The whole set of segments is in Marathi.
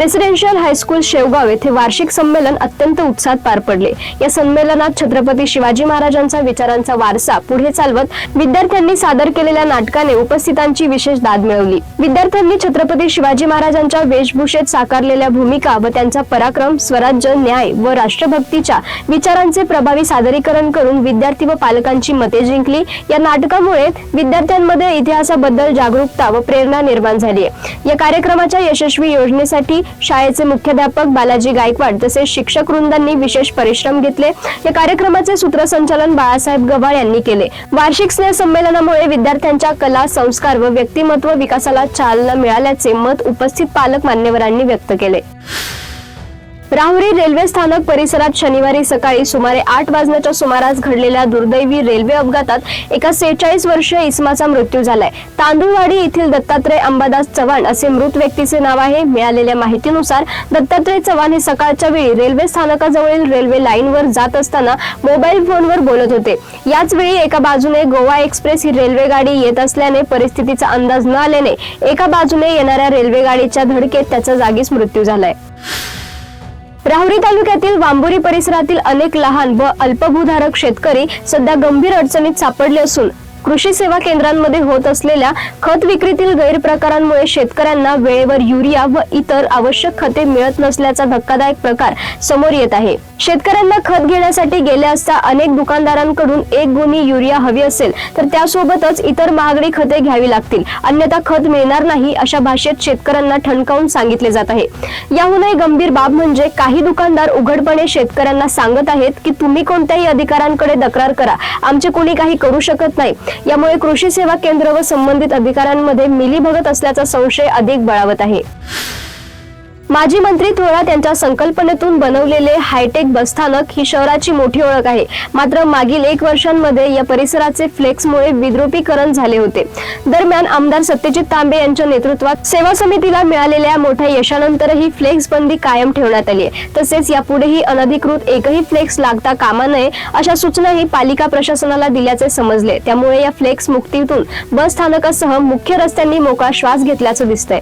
रेसिडेन्शियल हायस्कूल शेवगाव येथे वार्षिक संमेलन अत्यंत उत्साहात पार पडले. या संमेलनात छत्रपती शिवाजी महाराजांचा विचारांचा वारसा पुढे चालवत विद्यार्थ्यांनी सादर केलेल्या नाटकाने उपस्थितांची विशेष दाद मिळवली. विद्यार्थ्यांनी छत्रपती शिवाजी महाराजांच्या वेशभूषेत साकारलेल्या भूमिका व त्यांचा पराक्रम स्वराज्य न्याय व राष्ट्रभक्तीच्या विचारांचे प्रभावी सादरीकरण करून विद्यार्थी व पालकांची मते जिंकली. या नाटकामुळे विद्यार्थ्यांमध्ये इतिहासाबद्दल जागरूकता व प्रेरणा निर्माण झाली आहे. या कार्यक्रमाच्या यशस्वी योजनेसाठी शाळेचे मुख्याध्यापक बालाजी गायकवाड तसेच शिक्षक वृंदांनी विशेष परिश्रम घेतले. या कार्यक्रमाचे सूत्रसंचालन बाळासाहेब गव्हाळ यांनी केले. वार्षिक स्नेह संमेलनामुळे विद्यार्थ्यांच्या कला संस्कार व व्यक्तिमत्व विकासाला चालना मिळाल्याचे मत उपस्थित पालक मान्यवरांनी व्यक्त केले. राहुरी रेल्वे स्थानक परिसरात शनिवारी सकाळी सुमारे आठ वाजण्याच्या सुमारास घडलेल्या दुर्दैवी रेल्वे अपघातात एका सेहेचाळीस वर्षीय इसमाचा मृत्यू झालाय. तांदूळवाडी येथील दत्तात्रय अंबादास चव्हाण असे मृत व्यक्तीचे नाव आहे. मिळालेल्या माहितीनुसार दत्तात्रय चव्हाण हे सकाळच्या वेळी रेल्वे स्थानकाजवळील रेल्वे लाईनवर जात असताना मोबाईल फोनवर बोलत होते. याच वेळी एका बाजूने गोवा एक्सप्रेस ही रेल्वे गाडी येत असल्याने परिस्थितीचा अंदाज न आल्याने एका बाजूने येणाऱ्या रेल्वे गाडीच्या धडकेत त्याचा जागीच मृत्यू झालाय. राहुरी तालुक्यातील वांबोरी परिसरातील अनेक लहान व अल्पभूधारक शेतकरी सध्या गंभीर अडचणीत सापडले असून कृषी सेवा केंद्रांमध्ये होत असलेल्या खत विक्रीतील गैरप्रकारांमुळे शेतकऱ्यांना वेळेवर युरिया व इतर आवश्यक खते मिळत नसल्याचा धक्कादायक प्रकार समोर येत आहे. शेतकऱ्यांना खत घेण्यासाठी गेले असता अनेक दुकानदारांकडून एक गुणी युरिया हवी असेल तर त्यासोबतच इतर महागडी खते घ्यावी लागतील. अन्यथा खत मिळणार नाही अशा भाषेत शेतकऱ्यांना ठणकावून सांगितले जात आहे. याहूनही गंभीर बाब म्हणजे काही दुकानदार उघडपणे शेतकऱ्यांना सांगत आहेत की तुम्ही कोणत्याही अधिकाऱ्यांकडे तक्रार करा. आमचे कोणी काही करू शकत नाही. यामुळे कृषी सेवा केंद्र व संबंधित अधिकाऱ्यांमध्ये मिलीभगत असल्याचा संशय अधिक बळावत आहे. माजी मंत्री थोरात यांच्या संकल्पनेतून बनवलेले हायटेक बसस्थानक ही शहराची मोठी ओळख आहे. मात्र मागील एक वर्षांमध्ये या परिसराचे फ्लेक्समुळे विद्रुपीकरण झाले होते. दरम्यान आमदार सत्यजित तांबे यांच्या नेतृत्वात सेवा समितीला मिळालेल्या मोठ्या यशानंतरही फ्लेक्स बंदी कायम ठेवण्यात आली आहे. तसेच यापुढेही अनधिकृत एकही फ्लेक्स लागता कामा नये अशा सूचनाही पालिका प्रशासनाला दिल्याचे समजले. त्यामुळे या फ्लेक्स मुक्तीतून बस स्थानकासह मुख्य रस्त्यांनी मोकळा श्वास घेतल्याचं दिसतंय.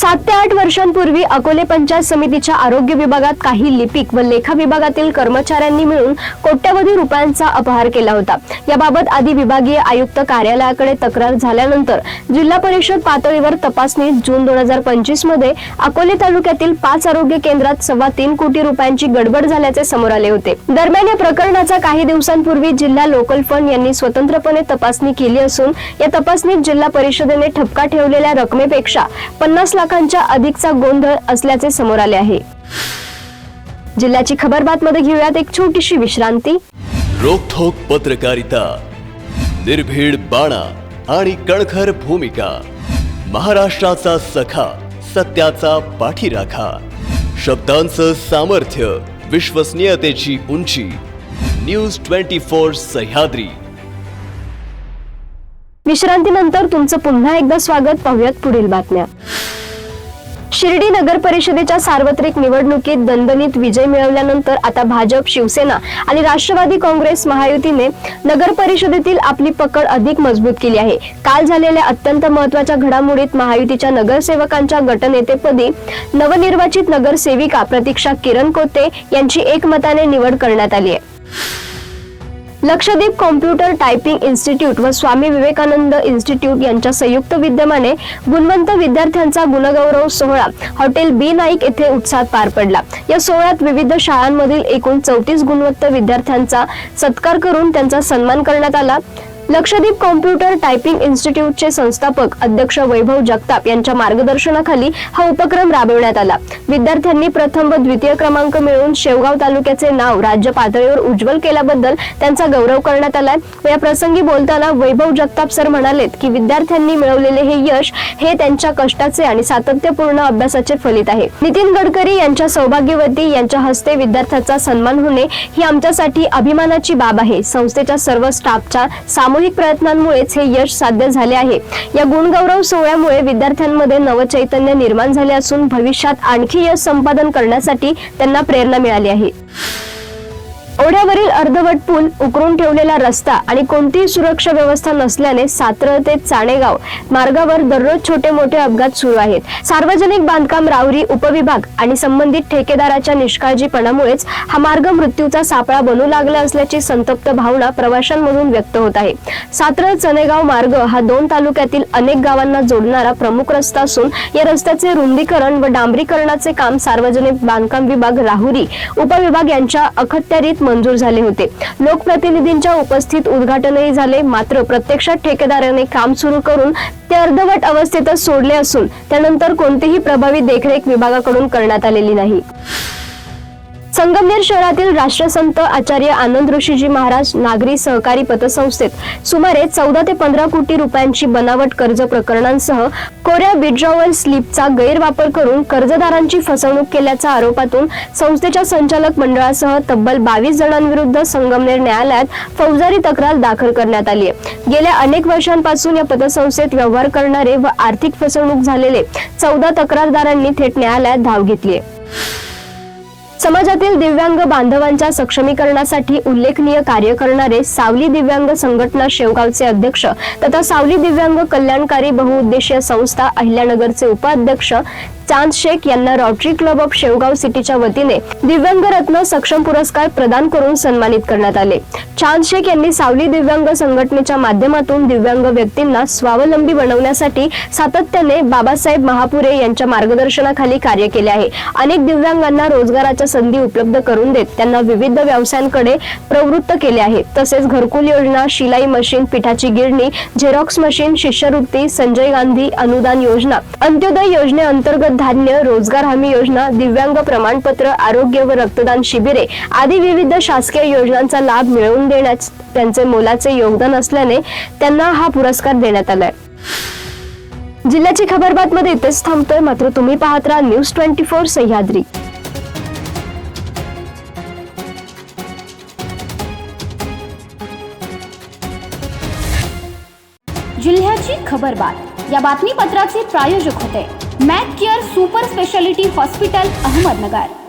सात ते आठ वर्षांपूर्वी अकोले पंचायत समितीच्या आरोग्य विभागात काही लिपिक व लेखा विभागातील कर्मचाऱ्यांनी मिळून कोट्यवधी रुपयांचा अपहार केला होता. याबाबत आधी विभागीय आयुक्त कार्यालयाकडे तक्रार झाल्यानंतर जिल्हा परिषद पातळीवर तपासणी जून दोन हजार पंचवीसमध्ये अकोले तालुक्यातील पाच आरोग्य केंद्रात सव्वा तीन कोटी रुपयांची गडबड झाल्याचे समोर आले होते. दरम्यान या प्रकरणाचा काही दिवसांपूर्वी जिल्हा लोकल फंड यांनी स्वतंत्रपणे तपासणी केली असून या तपासणीत जिल्हा परिषदेने ठपका ठेवलेल्या रकमेपेक्षा पन्नास लाख लाखांच्या अधिकचा गोंधळ असल्याचे समोर आले आहे. जिल्ह्याची खबर बातमध्ये घेऊयात एक छोटीशी विश्रांती. रोखोक पत्रकारिता निर्भीड बाणा आणि कणखर भूमिका महाराष्ट्राचा सखा सत्याचा पाठीराखा शब्दांचं सामर्थ्य विश्वसनीयतेची उंची न्यूज ट्वेंटी फोर सह्याद्री. विश्रांतीनंतर तुमचं पुन्हा एकदा स्वागत पाहूयात पुढील बातम्या. शिर्डी नगर परिषदेच्या सार्वत्रिक निवडणुकीत दणदणीत विजय मिळवल्यानंतर आता भाजप शिवसेना आणि राष्ट्रवादी काँग्रेस महायुतीने नगर परिषदेतील आपली पकड अधिक मजबूत केली आहे. काल झालेल्या अत्यंत महत्त्वाच्या घडामोडीत महायुतीच्या नगरसेवकांच्या गटनेतेपदी नवनिर्वाचित नगरसेविका प्रतीक्षा किरण कोते यांची एकमताने निवड करण्यात आली आहे. लक्षद्वीप कॉम्प्युटर टायपिंग इन्स्टिट्यूट व स्वामी विवेकानंद इन्स्टिट्यूट यांच्या संयुक्त विद्यमाने गुणवंत विद्यार्थ्यांचा गुणगौरव सोहळा हॉटेल बी नाईक येथे उत्साहात पार पडला. या सोहळ्यात विविध शाळांमधील एकूण चौतीस गुणवंत विद्यार्थ्यांचा सत्कार करून त्यांचा सन्मान करण्यात आला. लक्षद्वीप कॉम्प्युटर टायपिंग इन्स्टिट्यूटचे संस्थापक अध्यक्ष वैभव जगताप यांच्या मार्गदर्शनाखाली हा उपक्रम राबविण्यात आला. विद्यार्थ्यांनी प्रथम व द्वितीय क्रमांक मिळवून शेवगाव तालुक्याचे नाव राज्य पातळीवर उज्ज्वल केल्याबद्दल त्यांचा गौरव करण्यात आलाय. या प्रसंगी बोलताना वैभव जगताप सर म्हणालेत की विद्यार्थ्यांनी मिळवलेले हे यश हे त्यांच्या कष्टाचे आणि सातत्यपूर्ण अभ्यासाचे फलित आहे. नितीन गडकरी यांच्या सौभाग्यवती यांच्या हस्ते विद्यार्थ्याचा सन्मान होणे ही आमच्यासाठी अभिमानाची बाब आहे. संस्थेच्या सर्व स्टाफच्या सामूहिक प्रयत्नांमुळेच हे यश साध्य झाले आहे. या गुणगौरव सोहळ्यामुळे विद्यार्थ्यांमध्ये नवचैतन्य निर्माण झाले असून भविष्यात आणखी यश संपादन करण्यासाठी त्यांना प्रेरणा मिळाली आहे. ओढ्यावरील अर्धवट पूल उकरून ठेवलेला रस्ता आणि कोणतीही सुरक्षा व्यवस्था नसल्याने सात्र ते चाणेगाव मार्गावर दररोज छोटे मोठे अपघात सुरू आहेत. सार्वजनिक बांधकाम राहुरी उपविभाग आणि संबंधित ठेकेदाराच्या निष्काळजीपणामुळेच हा मार्ग मृत्यूचा सापळा बनू लागला असल्याची संतप्त भावना प्रवाशांमधून व्यक्त होत आहे. सात्र चणेगाव मार्ग हा दोन तालुक्यातील अनेक गावांना जोडणारा प्रमुख रस्ता असून या रस्त्याचे रुंदीकरण व डांबरीकरणाचे काम सार्वजनिक बांधकाम विभाग राहुरी उपविभाग यांच्या अखत्यारीत मंजूर झाले होते. लोकप्रतिनिधींच्या उपस्थित उद्घाटनही झाले. मात्र प्रत्यक्षात ठेकेदाराने काम सुरू करून ते अर्धवट अवस्थेतच सोडले असून त्यानंतर कोणतीही प्रभावी देखरेख विभागाकडून करण्यात आलेली नाही. संगमनेर शहरातील राष्ट्रसंत आचार्य आनंद ऋषीजी महाराज नागरी सहकारी पतसंस्थेत सुमारे चौदा ते पंधरा कोटी रुपयांची बनावट कर्ज प्रकरणांसह कोऱ्या विड्रॉवल स्लिपचा गैरवापर करून कर्जदारांची फसवणूक केल्याच्या आरोपातून संस्थेच्या संचालक मंडळासह तब्बल बावीस जणांविरुद्ध संगमनेर न्यायालयात फौजदारी तक्रार दाखल करण्यात आली आहे. गेल्या अनेक वर्षांपासून या पतसंस्थेत व्यवहार करणारे व आर्थिक फसवणूक झालेले चौदा तक्रारदारांनी थेट न्यायालयात धाव घेतली आहे. समाजातील दिव्यांग बांधवांच्या सक्षमीकरणासाठी उल्लेखनीय कार्य करणारे सावली दिव्यांग संघटना शेवगावचे अध्यक्ष तथा सावली दिव्यांग कल्याणकारी बहुउद्देशीय संस्था अहिल्यानगरचे उपाध्यक्ष चांद शेख यांना रॉटरी क्लब ऑफ शेवगाव सिटीच्या वतीने दिव्यांग रत्न सक्षम पुरस्कार प्रदान करून सन्मानित करण्यात आले. चांद शेख यांनी सावली दिव्यांग संघटनेच्या माध्यमातून दिव्यांग व्यक्तींना स्वावलंबी बनवण्यासाठी सातत्याने बाबासाहेब महापुरे यांच्या मार्गदर्शनाखाली कार्य केले आहे. अनेक दिव्यांगांना रोजगाराच्या संधी उपलब्ध करून देत त्यांना विविध व्यवसायांकडे प्रवृत्त केले आहे. तसेच घरकुल योजना शिलाई मशीन पिठाची गिरणी झेरॉक्स मशीन शिष्यवृत्ती संजय गांधी अनुदान योजना अंत्योदय योजनेअंतर्गत धान्य रोजगार हमी योजना दिव्यांग प्रमाणपत्र आरोग्य व रक्तदान शिबिरे आदी विविध शासकीय योजनांचा लाभ मिळवून देण्यात त्यांचे मोलाचे योगदान असल्याने त्यांना हा पुरस्कार देण्यात आलाय. जिल्ह्याची खबरबात मध्ये इथेच थांबतोय. मात्र तुम्ही पाहत राहा न्यूज ट्वेंटी फोर सह्याद्री. जिल्ह्याची खबरबात या बातमीपत्राचे प्रायोजक होते. Mac care super speciality hospital Ahmednagar.